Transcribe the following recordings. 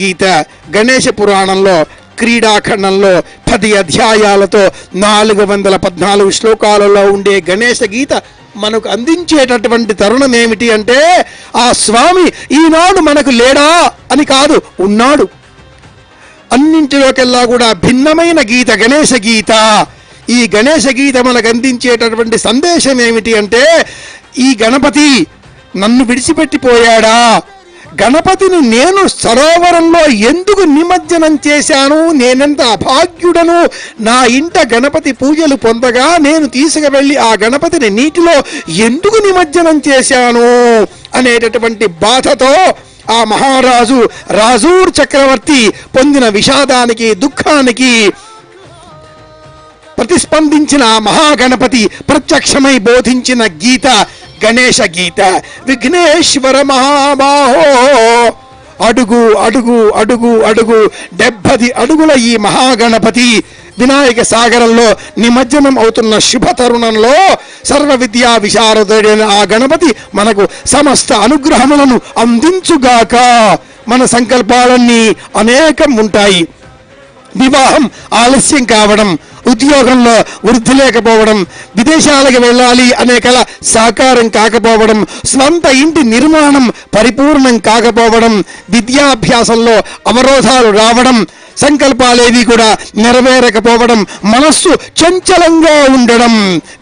గీత గణేష పురాణంలో క్రీడాఖండంలో పది అధ్యాయాలతో నాలుగు వందల పద్నాలుగు శ్లోకాలలో ఉండే గణేష గీత మనకు అందించేటటువంటి తరుణం ఏమిటి అంటే ఆ స్వామి ఈనాడు మనకు లేడా? అని కాదు ఉన్నాడు. అన్నింటిలోకెల్లా కూడా భిన్నమైన గీత గణేష గీత. ఈ గణేష గీత మనకు అందించేటటువంటి సందేశం ఏమిటి అంటే ఈ గణపతి నన్ను విడిచిపెట్టిపోయాడా? గణపతిని నేను సరోవరంలో ఎందుకు నిమజ్జనం చేశాను? నేనెంత అభాగ్యుడను? నా ఇంట గణపతి పూజలు పొందగా నేను తీసుకువెళ్ళి ఆ గణపతిని నీటిలో ఎందుకు నిమజ్జనం చేశాను? అనేటటువంటి బాధతో ఆ మహారాజు రాజూర్ చక్రవర్తి పొందిన విషాదానికి దుఃఖానికి ప్రతిస్పందించిన మహాగణపతి ప్రత్యక్షమై బోధించిన గీత గణేష గీత విఘ్నేశ్వర మహాబాహో. అడుగు అడుగు అడుగు అడుగు డెబ్బది అడుగుల ఈ మహాగణపతి వినాయక సాగరంలో నిమజ్జనం అవుతున్న శుభ తరుణంలో సర్వ విద్యా విశారదుడైన ఆ గణపతి మనకు సమస్త అనుగ్రహములను అందించుగాక. మన సంకల్పాలన్నీ అనేకం ఉంటాయి. వివాహం ఆలస్యం కావడం ఉద్యోగంలో వృద్ధి లేకపోవడం విదేశాలకు వెళ్ళాలి అనే కళ సాకారం కాకపోవడం స్వంత ఇంటి నిర్మాణం పరిపూర్ణం కాకపోవడం విద్యాభ్యాసంలో అవరోధాలు రావడం సంకల్పాలేవి కూడా నెరవేరకపోవడం మనస్సు చంచలంగా ఉండడం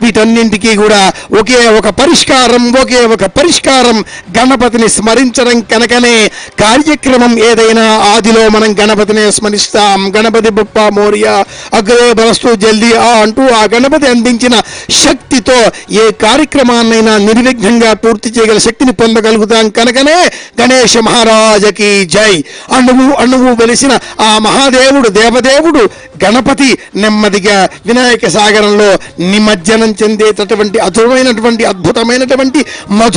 వీటన్నింటికీ కూడా ఒకే ఒక పరిష్కారం ఒకే ఒక పరిష్కారం గణపతిని స్మరించడం కనుకనే కార్యక్రమం ఏదైనా ఆదిలో మనం గణపతిని స్మరిస్తాం. గణపతి బొప్ప మోర్య అగ్రే బలస్తు జల్దీ ఆ అంటూ ఆ గణపతి అందించిన శక్తితో ఏ కార్యక్రమాన్నైనా నిర్విఘ్నంగా పూర్తి చేయగల శక్తిని పొందగలుగుతాం కనుకనే గణేష్ మహారాజకి జై. అణువు అణువు వెలిసిన ఆ మహా మహాదేవుడు దేవదేవుడు గణపతి నెమ్మదిగా వినాయక సాగరంలో నిమజ్జనం చెందేటటువంటి అధురమైనటువంటి అద్భుతమైనటువంటి మధు